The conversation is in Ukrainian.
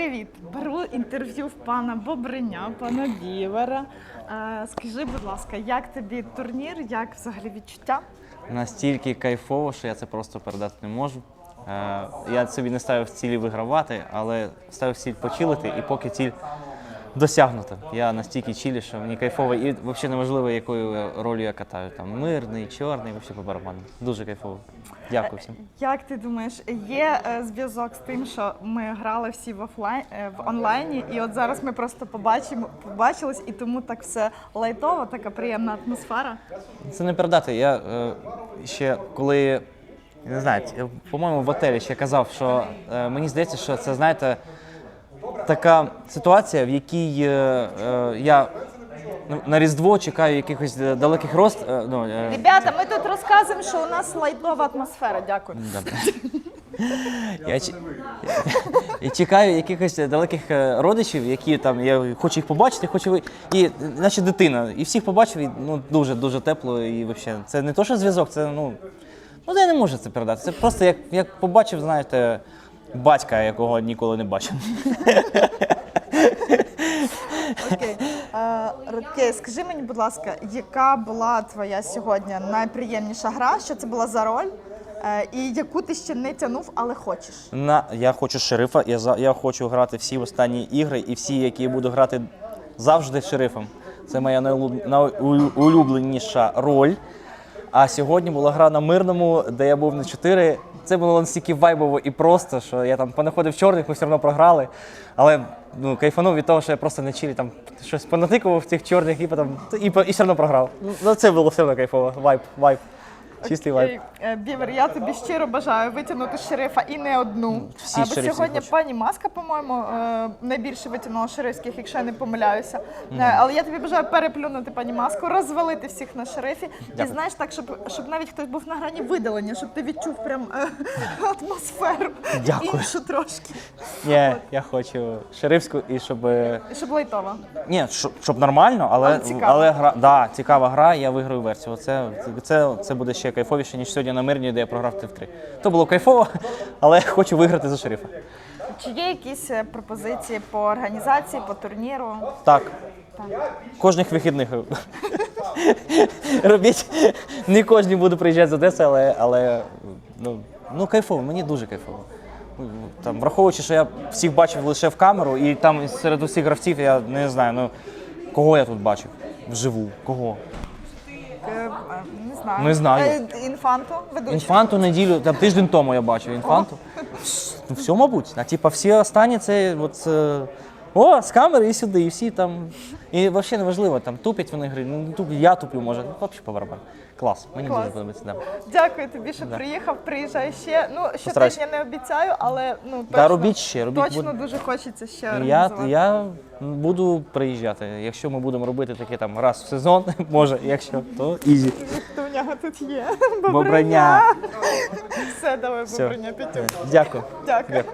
Привіт! Беру інтерв'ю в пана Бобриня, пана Бівера. Е, скажи, будь ласка, як тобі турнір, як взагалі відчуття? Настільки кайфово, що я це просто передати не можу. Е, я собі не ставив цілі вигравати, але ставив ціль почилити, і поки ціль досягнута. Я настільки чилі, що мені кайфово, і взагалі неважливо, якою ролью я катаю. Там мирний, чорний, взагалі по барабану. Дуже кайфово. Дякую всім. Як ти думаєш, є е, зв'язок з тим, що ми грали всі в офлайн е, в онлайні, і от зараз ми просто побачимо, побачились, і тому так все лайтово, така приємна атмосфера. Це не передати. Я е, ще коли. я Не знаю, по-моєму, в готелі ще казав, що е, мені здається, що це, знаєте, така ситуація, в якій е, е, я на Різдво чекаю якихось далеких рост. Е, ну, е, Ребята, ми тут розказуємо, що у нас лайтова атмосфера. Дякую. Я, я чекаю якихось далеких е, родичів, які там я хочу їх побачити, хочу ви- і наче дитина. І всіх побачив, і ну дуже дуже тепло. І взагалі, це не то, що зв'язок, це ну. Ну, я не можу це передати. Це просто як, як побачив, знаєте, батька, якого ніколи не бачив. Окей. Е, скажи мені, будь ласка, яка була твоя сьогодні найприємніша гра? Що це була за роль? Е, І яку ти ще не тянув, але хочеш? На, я хочу шерифа, я, за- я хочу грати всі останні ігри і всі, які я буду грати завжди шерифом. Це моя найулюб- найулюбленіша роль. А сьогодні була гра на мирному, де я був на 4. Це було настільки вайбово і просто, що я там понаходив чорних, ми все одно програли. Але ну, кайфанув від того, що я просто на чилі там щось понатикував в цих чорних і потім і, і все одно програв. Ну це було все одно кайфово. Вайб, вайб. Чистий вайб. Е, Бівер, я тобі щиро бажаю витягнути шерифа і не одну. всі бо шерифи сьогодні хочу. пані Маска, по-моєму, е, найбільше витягнула шерифських, якщо я не помиляюся. Е, Але я тобі бажаю переплюнути пані Маску, розвалити всіх на шерифі. І знаєш так, щоб, щоб навіть хтось був на грані видалення, щоб ти відчув прям е, атмосферу Дякую. іншу трошки. Ні, я хочу шерифську і щоб. е, І Щоб лайтова. Ні, щоб, нормально, але, Але але гра, да, цікава гра, я виграю версію. Це, це, це буде ще кайфовіше, ніж сьогодні на мирні, де я програв в 3. То було кайфово, але хочу виграти за шерифа. Чи є якісь е, пропозиції по організації, по турніру? Так. Так. Кожних вихідних. Робіть. Не кожен буде приїжджати з Одеси, але, але ну, ну, кайфово, мені дуже кайфово. Там, враховуючи, що я всіх бачив лише в камеру, і там серед усіх гравців я не знаю, ну кого я тут бачив вживу, кого. Е, Не знаю. Не знаю. Е, Інфанту, ведучий. Інфанту неділю, там тиждень тому я бачив інфанту. Ну, все, мабуть. А типа всі останні це от. е, О, з камери і сюди, і всі там. І взагалі не важливо, там тупять вони гри, ну не я туплю, може. Ну, взагалі по барабану. Клас, мені Клас. дуже подобається. Да. Дякую тобі, що приїхав. Приїжджай ще. Ну, Постараюсь. щотижня не обіцяю, але ну точно, Та робіть ще, робіть точно буде. дуже хочеться ще Я, організувати. я буду приїжджати. Якщо ми будемо робити таке там раз в сезон, може, якщо, то ізі. Хто в нього тут є? Бобрання. Все, давай, Все. п'ятюк. Дякую. Дякую. Дякую.